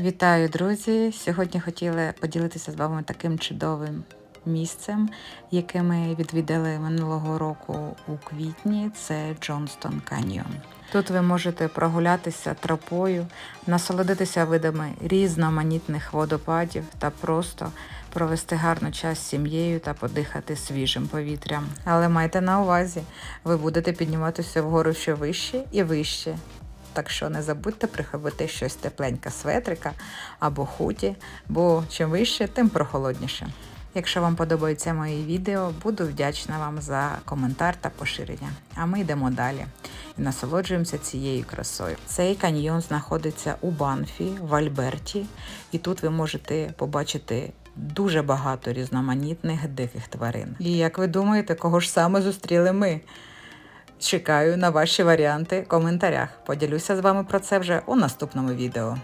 Вітаю, друзі! Сьогодні хотіла поділитися з вами таким чудовим місцем, яке ми відвідали минулого року у квітні. Це Джонстон Каньйон. Тут ви можете прогулятися тропою, насолодитися видами різноманітних водопадів та просто провести гарний час з сім'єю та подихати свіжим повітрям. Але майте на увазі, ви будете підніматися вгору ще вище і вище. Так що не забудьте прихопити щось тепленьке светрика або хуті, бо чим вище, тим прохолодніше. Якщо вам подобаються мої відео, буду вдячна вам за коментар та поширення. А ми йдемо далі і насолоджуємося цією красою. Цей каньйон знаходиться у Банфі, в Альберті, і тут ви можете побачити дуже багато різноманітних диких тварин. І як ви думаєте, кого ж саме зустріли ми? Чекаю на ваші варіанти в коментарях. Поділюся з вами про це вже у наступному відео.